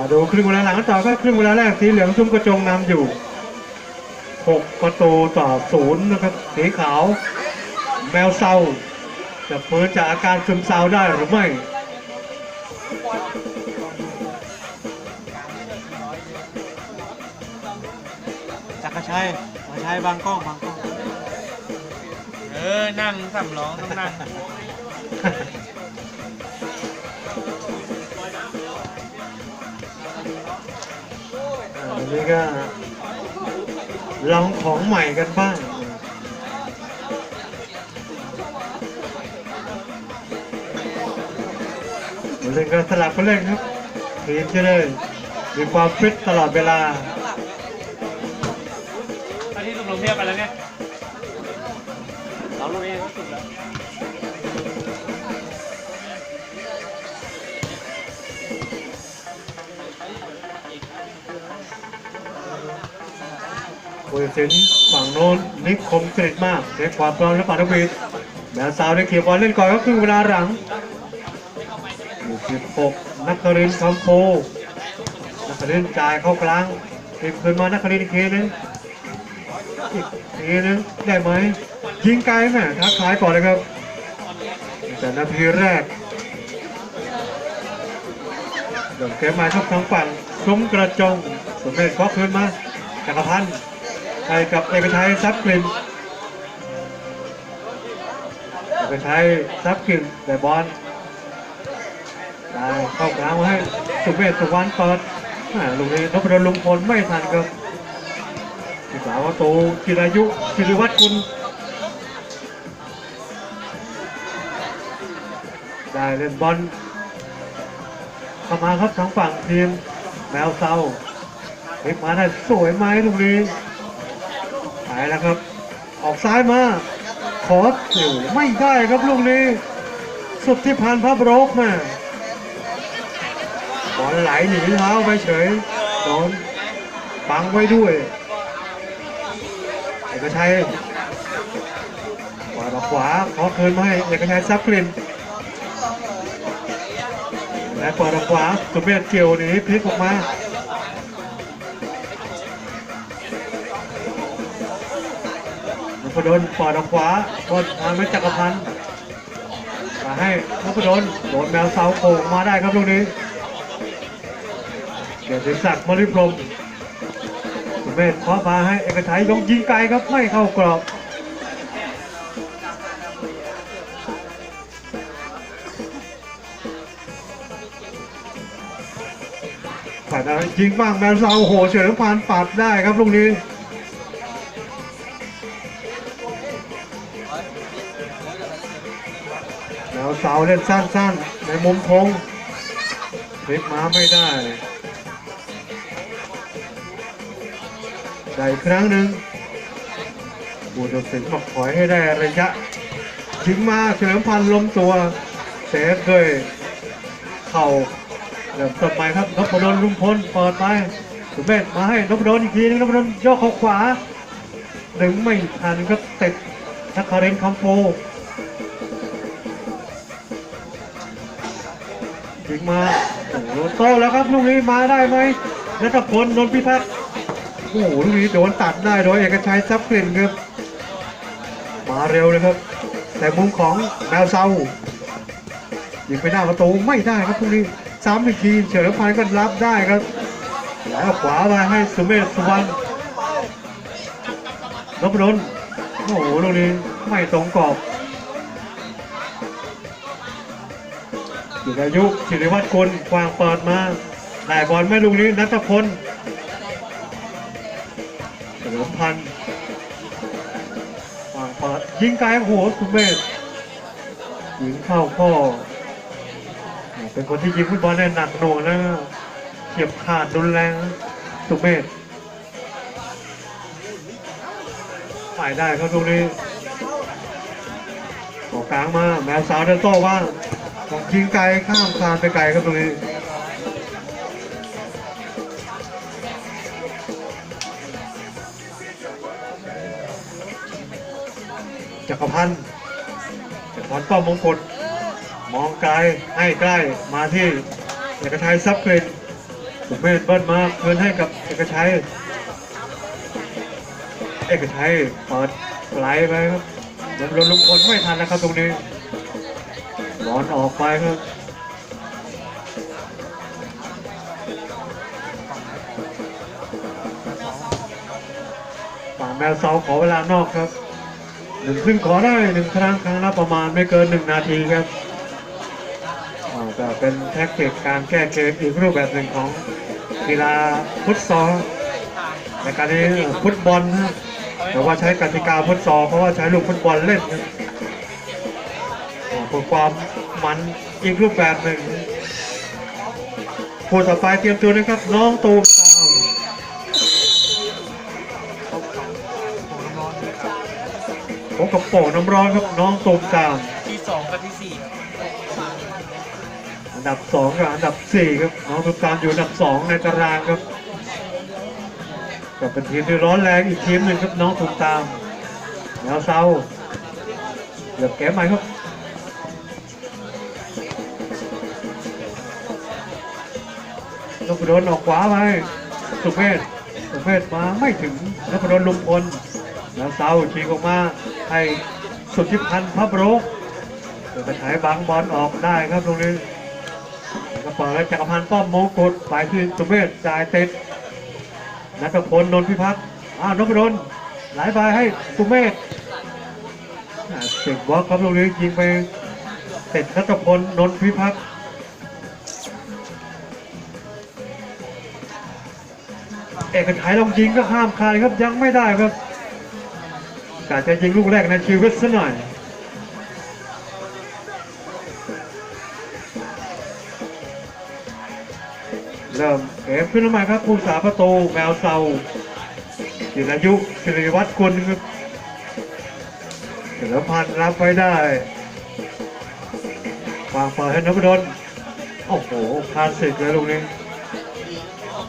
มาดูครึ่งเวลาหลังต่อก็ครึ่งเวลาแรกสีเหลืองซุ้มกระจงนำอยู่ 6 ประตูต่อศูนย์นะครับ สีขาว แมวเศร้าจะฟื้นจากอาการซึมเศร้าได้หรือไม่จักรชัยจักรชัยบางกล้องบางกล้อง เออ นั่งสำรองต้องนั่ง วันนี้ก็ลองของใหม่กันบ้างเล่นก็สลับกันเล่นครับทีมจะได้มีความฟิตตลอดเวลาอันที่สุกลงเทียบไปแล้วไงเรา ผู้ตัดสินฝั่งโน้นนิคมกริตมากในความพร้อมและปาทวีแมวสาวได้เขียบอลเล่นก่อนก็ครึ่งเวลาหลังอยู่16นักครินทร์คำโพนักครินทร์จ่ายเข้ากลางติดคืนมานักครินทร์อีกทีนึงอีกทีนึงได้ไหมยิงไกลแม่ทักทายก่อนเลยครับ แต่นาทีแรกเดินเกมมาครับทางฝั่งซุ้มกระจงสมเด็จก็คืนมาจักรพันธ์ ให้กับเอกชัยทรัพย์กลิ่นเอกชัยทรัพย์กลิ่นแต่บอลได้เข้ากลางมาให้สุเมธสุวรรณเปิดลูกนี้นพดลลุงพลไม่ทันครับทีสาวประตูจิรายุจิริวัฒน์กุลได้เล่นบอลเข้ามาครับทางฝั่งทีมแมวเซาพลิกมาได้สวยไหมลูกนี้ ไปแล้วครับ ออกซ้ายมา ขออยู่ไม่ได้ครับลูกนี้ สุดที่พันพระบรกมาบอลไหลหนีเท้าไปเฉยโดนปังไว้ด้วยเอกชัยขวาดอขวาขอคืนมาให้เอกชัยซับกลิ่นและเปิดขวาสุเมธเกี่ยวหนีพลิกออกมา พดลปอดออกขวาบอลทางไม่จักรพันธ์มาให้นพดลโดนแมวเสาโผล่มาได้ครับลูกนี้เกียรติศักดิ์มริพรมสุเมธขอมาให้เอกชัยยกยิงไกลครับไม่เข้ากรอบผ่านะยิงบ้างแมวเสาโอ้โหเฉลิมพันธ์ปัดได้ครับลูกนี้าเล่นสั้นๆ ในมุมธงพลิกมาไม่ได้ได้ครั้งหนึ่งบูดสินบอกถอยให้ได้ระยะ ถึงมาเฉลิมพันธ์ล้มตัวเซฟด้วยเข่าเริ่มต้นใหม่ครับนพดลลุงพลเปิดไปสุเมธมาให้นพดลอีกทีนึงนพดลยกเข้าขวาดึงไม่ทันก็ติดทักคาเรนคำโฟ มาโอ้โหโตแล้วครับลูกนี้มาได้ไหมนัทพลนนพิทักษ์โอ้โหลูกนี้โดนตัดได้โดยเอกชัยทรัพย์กลิ่นครับ มาเร็วเลยครับ แต่มุมของแมวเซายิงไปหน้าประตูไม่ได้ครับลูกนี้ซ้ำอีกทีเฉลิมพันธ์ก็รับได้ครับแล้วขวามาให้สุเมธสุวรรณนพดลโอ้โหลูกนี้ไม่ตรงกรอบ จิรายุศิริวัฒน์กุลวางเปิดมาได้บอลไม่ลูกนี้นัทพลเฉลิมพันธ์วางเปิดยิงไกลโอ้โหสุเมธยิงเข้าข้อเป็นคนที่ยิงฟุตบอลได้หนักหน่วงนะเฉียบขาดรุนแรงสุเมธฝ่ายได้ครับตรงนี้ออกกลางมาแมวสาวเดินโต้ว่าง ยิงไกลข้ามคานไปไกลครับตรงนี้จักรพันธ์จักรพันธ์ป้อมมงกฎมองไกลให้ใกล้มาที่เอกชัยซับเกรดสุเมธเบิ้ลมาเคืนให้กับเอกชัยเอกชัยเปิดไหลไปครับลงลงลุงพลไม่ทันนะครับตรงนี้ บอลออกไปครับฝั่งแมวเซาขอเวลานอกครับหนึ่งซึ่งขอได้หนึ่งครั้งครั้งละประมาณไม่เกินหนึ่งนาทีครับอ่เป็นแท็กติกการแก้เกมอีกรูปแบบหนึ่งของกีฬาฟุตซอลในการนี้ฟุตบอลนะแต่ว่าใช้กติกาฟุตซอลเพราะว่าใช้ลูกฟุตบอลเล่น ครับอ่าเพื่อความมันอีกรูปแบบหนึ่งผู้ต่อไปเตรียมตัวนะครับ น้องตูมตามผมกับโป่งน้ำร้อนครับน้องตูมตามที่สองกับที่สี่ครับอันดับสองกับอันดับสี่ครับน้องตูมตามอยู่อันดับสองในตารางครับก็เป็นทีมที่ร้อนแรงอีกทีมหนึ่งครับน้องตูมตามแนวเซาเหลือบแก้มใหม่ครับ นพดลออกขวาไปสุเมธสุเมธมาไม่ถึงนพดลลุงพลแล้วเซาชิงออกมาให้สุทธิพันธ์พับรกเดี๋ยวไปถ่ายบางบอลออกได้ครับตรงนี้ก็เปิดแล้วจักรพันธ์ป้อมมงกุฎไปที่สุเมธจ่ายเติดนัทพลนนทพิพัฒน์อ้าวนพดลไหลไปให้สุเมธเสียงบล็อกครับตรงนี้ยิงไปเติดนัทพลนนทพิพัฒน์ เอกชัยลองยิงก็ห้ามคายครับยังไม่ได้ครับกาจะยิงลูกแรกในชีวิตซะหน่อยเริ่มเกมขึ้นม่ครับผู้สาประตูแมวเซาจิรายุสิริวัตรกุลครับเสือพันธ์รับไว้ได้วางเปิดให้นพดลโอ้โหคลาสสิกเลยลูกนี้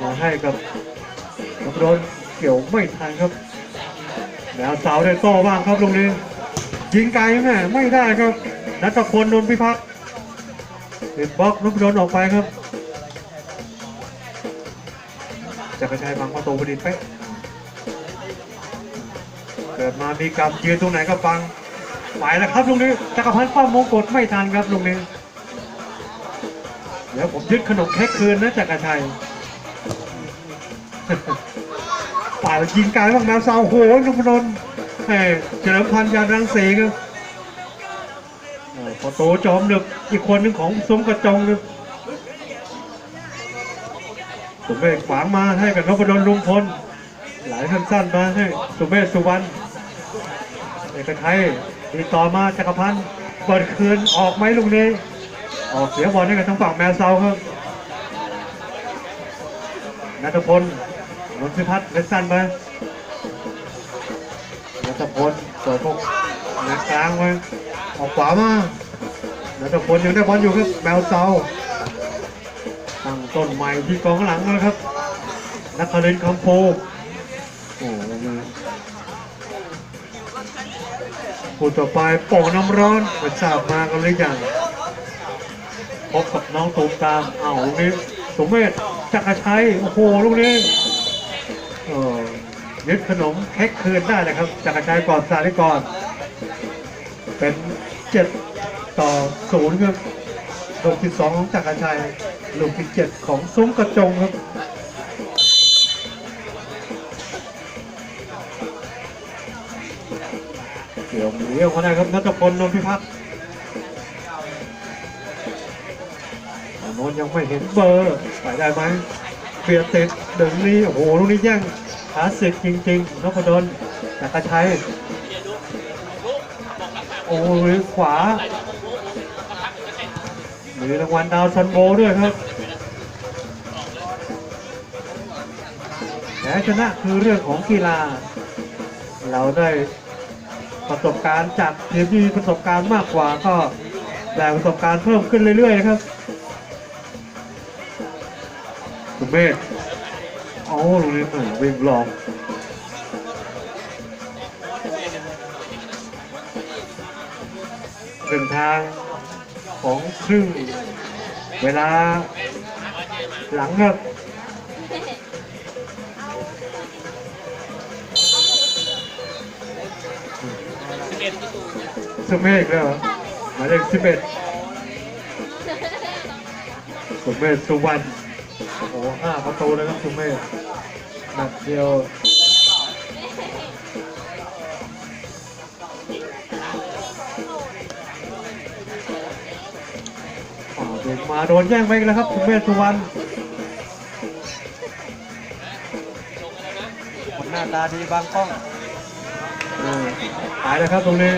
มาให้กับ นพดลเกี่ยวไม่ทันครับแมวเสาได้โต้บ้างครับลูกนี้ยิงไกลแม่ไม่ได้ครับนัทพลนนพิพัฒน์ติดบล็อกนพดลออกไปครับจักรชัยบังประตูพอดีเป๊ะเกิดมามีกรรมยืนตรงไหนก็ฟังไปแล้วครับลุงนี้จักรพันธ์ป้อมมงกฎไม่ทันครับลุงนี้เดี๋ยวผมยึดขนมเค้กคืนนะจักรชัย ป่าดยิงไกลบ้างแมวเซาโอ้โหนพดลเฮ้ยเฉลิมพันธ์ยารังสีครับเออประตูจอมดึกอีกคนหนึ่งของซุ้มกระจงครับสุเมธขวางมาให้กับนพดลลุงพลหลสั้นมาให้สุเมธสุวรรณเอกชัยตีต่อมาจักรพันธ์เปิดคืนออกไหมลูกนี้ออกเสียบอลให้กับทางฝั่งแมวเซาครับนัทพล นนทพัฒน์เล่นสั้นไปนัทพลเปิดพวกในกลางไว้ออกขวามานัทพลยังได้บอลอยู่ครับแมวเซาตั้งต้นใหม่ที่กองหลังแล้วนะครับ นักคารินทร์คำโพโอ้โหผู้ต่อไปโป่งน้ำร้อนไปทราบมากันหรือยังพบกับน้องตูมตามอ้าลูกนี้สมเมธจักรชัย โอ้โห ลูกนี้ ยึดขนมเค้กคืนได้เลยครับจักรชัยก่อนสาริก่อนเป็นเจ็ดต่อศูนย์ครับลูกที่สองของจักรชัยลูกที่เจ็ดของซุ้มกระจงครับเดี๋ยวเลี้ยวเขาได้ครับนัทพลนนพิพัฒน์นนยังไม่เห็นเบอร์ไปได้ไหม เปียติดเดินนี้โอ้โหลูกนี้แย่งคลาสสิกจริงๆนพดลจักรชัยโอ้ยขวามีรางวัลดาวซันโบด้วยครับแพ้ชนะคือเรื่องของกีฬา เราได้ประสบการณ์จากทีมที่มีประสบการณ์มากกว่าก็ได้ประสบการณ์เพิ่มขึ้นเรื่อยๆนะครับ เมฆอ๋อโรงเรียนหนูวิมลองเดินทางของครึ่งเวลาหลังครับสเมฆแล้วหมายเลขสิบเอ็ดสเมฆสุวรรณ โอ้โหห้าประตูเลยครับสุเมฆนัดเดียวอ่าเด็กมาโดนแย่งไปอีกแล้วครับสุเมฆสุวรรณคนหน้าตาดีบางกล้องอ่าหายแล้วครับตรงนี้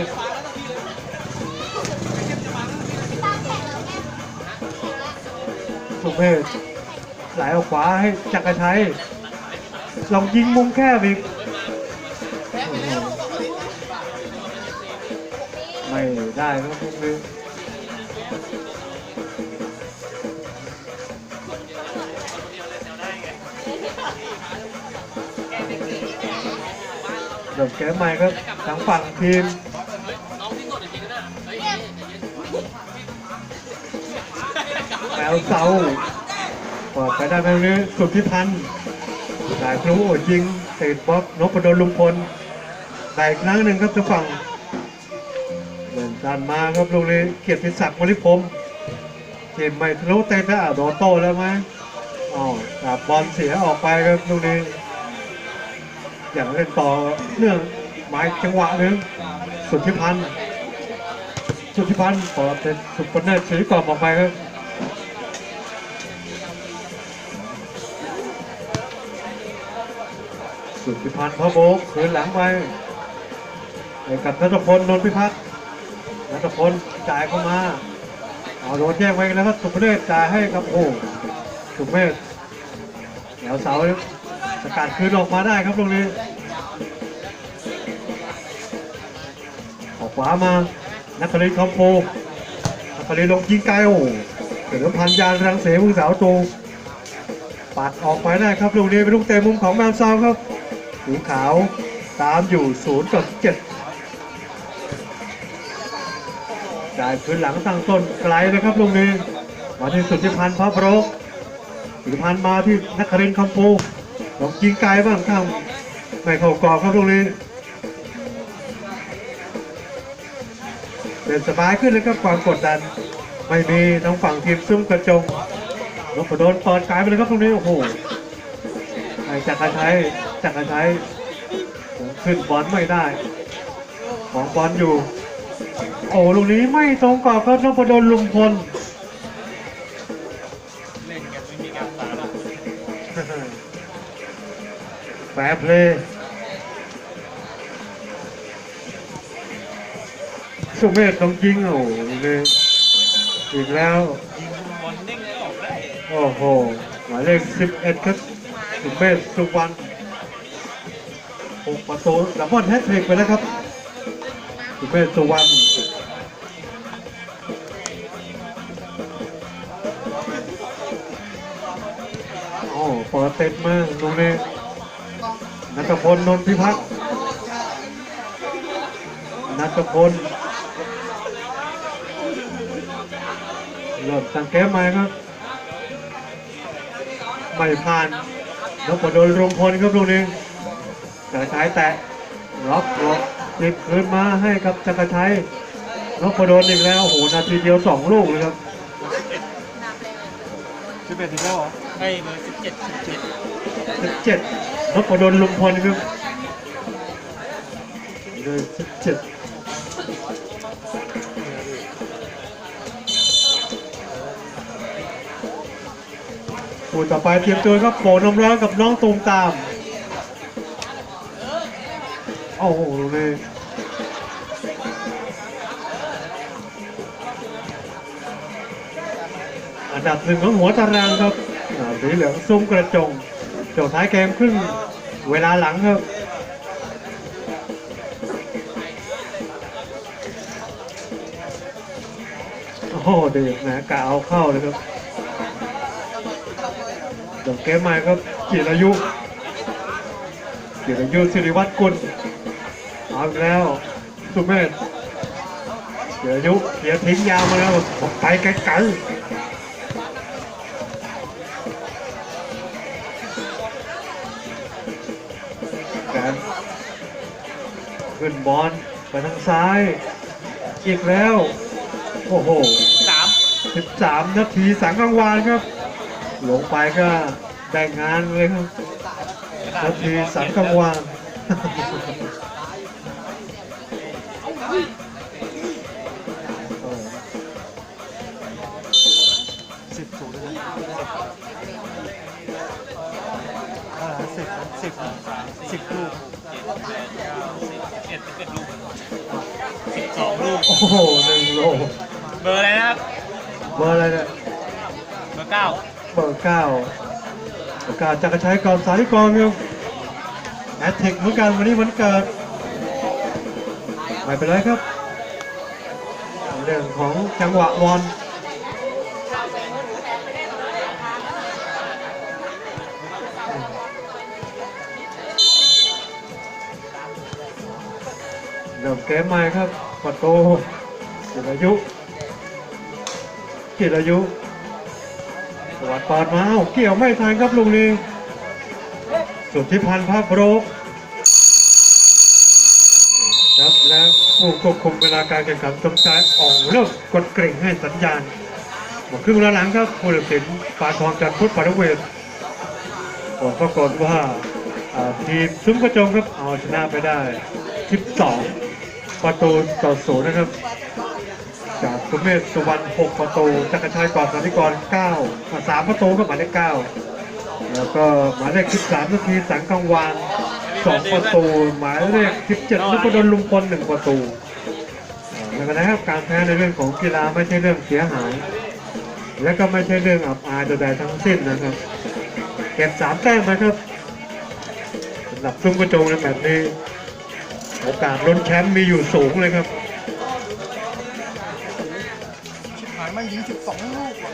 สุเมธ ไหลออกขวาให้จักรชัยลองยิงมุมแคบอีกไม่ได้ครับตรงนี้เดิมแก้มใหม่ครับทางฝั่งทีมแปลวเสา เปิดไปได้ไหมนี้สุดที่พันธ์หลายครูยิงติดบล็อกนพดลลุงพลได้อีกครั้งหนึ่งครับจะฝั่งเดินดันมาครับลูกนี้เกียรติศักดิ์มริพรมเกมไม่ทะลุเตะอะโดนโต้แล้วไหมอ๋อจับบอลเสียออกไปครับลูกนี้อยากเล่นต่อเนื่องหมายจังหวะนึงสุดที่พันสุดที่พันธ์ขอเป็นสุปเปอร์เนอร์สีกรอบออกไปครับ สุดพิพันธ์พ่อโบกคืนหลังไปกับนัทพลนนทพิพัฒน์นัทพลจ่ายเข้ามาเอาโดนแย่งไปแล้วครับสุภเดชจ่ายให้กับโอ้สุเมธแถวเสาสกัดคืนออกมาได้ครับตรงนี้ออกขวามานักครินทร์คอมโพนักครินลงยิงไกลโอ้เสือพันยานรังเสมึงสาวตูปัดออกไปได้ครับลูกนี้เป็นลูกเตะมุมของแมนซาวครับ หูขาวตามอยู่ศูนย์กับเจ็ดจ่ายคืนหลังตั้งต้นไกลเลยครับลูกนี้มาที่สุดที่พันธ์พระโปรกสุดที่พันธ์มาที่นักครินคำปูลองยิงไกลบ้างครับไม่เข้ากรอบครับลูกนี้เดินสบายขึ้นเลยครับความกดดัน ไม่มีทางฝั่งทีมซุ้มกระจงนพดลเปิดกายไปเลยครับตรงนี้โอ้โหไอ้จักรชัย จักรชัยขึ้นบอลไม่ได้ ของบอลอยู่ โอ้ลูกนี้ไม่ตรงกรอบครับนพดลลุมพลเล่นกันไม่มีการสาระแฟร์เพลย์สุเมธต้องยิงโอ้โหลูกนี้อีกแล้วยิงบอลเด้งออกได้โอ้โหหมายเลข11ครับสุเมธสุวรรณ หกประตูดับเบิลแฮตทริกไปแล้วครับสุเมธสุวรรณโอ้เปิดเต็มมากตรงนี้นัทพลนนท์พิพัฒน์นัทพลเริ่มตั้งเกมใหม่ครับ ไม่ผ่านนพดลรงพลครับลูกนี้ จักรชัยแตะล็อกล็อกติดคืนมาให้กับจักรชัยนพดลอีกแล้วโอ้โหนาทีเดียวสองลูกเลยครับสิบเอ็ดถึงแล้วเหรอให้เบอร์สิบเจ็ดสิบเจ็ดสิบเจ็ดนพดลลุงพลครับเลยสิบเจ็ดคู่ต่อไปเตรียมตัวครับโปน้ำร้อนกับน้องตูมตาม โอ้โหเลยอันดับหนึ่งของหัวตารางครับสีเหลืองซุ้มกระจงจบท้ายเกมครึ่งเวลาหลังครับโอ้โหเดือดนะกะเอาเข้าเลยครับจบเกมใหม่ครับจิรายุจิรายุสิริวัฒน์กุล เอาอีกแล้ว สุเมธจิรายุเขียร์ทิ้งยาวมาแล้วบอกไปไกลๆการขึ้นบอลไปทางซ้าย อีกแล้ว โอ้โหสาม13นาทีสังกังวานครับลงไปก็ได้งานเลยครับนาทีสังกังวาน สิบสองลูก โอ้โหหนึ่งโลเบอร์อะไรนะครับ เบอร์อะไรเนี่ยเบอร์เก้าเบอร์เก้าเบอร์เก้าจักรชัยกรสาธิกรครับแอตเทคเหมือนกันวันนี้วันเกิดไม่เป็นไรครับ เรื่องของจังหวะบอลเริ่มเกมใหม่ครับ ประตูจิรายุจิรายุสวัสดปาดมาเอาเกี่ยวไม่ทันครับลุงนี้สุทธิพันธ์ภาพโรกครับและผู้ควบคุมเวลาการแข่งขันสมชายอ่องเลิกกดกริ่งให้สัญญาณหมดครึ่งเวลาหลังครับผู้ตัดสินปาทองจันทร์พุทธปารเวศผลปรากฏว่าทีมซุ้มกระจงครับเอาชนะไปได้ 12 ประตูต่อศูนย์นะครับ จากสุเมธสุวรรณ6ประตูจักรชัยกอบสันติกร9มา3ประตูก็หมายเลข9แล้วก็หมายเลข13นาทีสังกังวานสองประตู หมายเลข17นพดลลุมพลหนึ่งประตูเอ่อไม่เป็นไรครับการแพ้ในเรื่องของกีฬาไม่ใช่เรื่องเสียหาย และก็ไม่ใช่เรื่องอับอายใดๆทั้งสิ้นนะครับเก็บสามแต้มนะครับสำหรับซุ้มกระโจงในแบบนี้ โอกาสลุ้นแชมป์มีอยู่สูงเลยครับ ชิบหายไม่ยิงสิบสองลูกว่ะ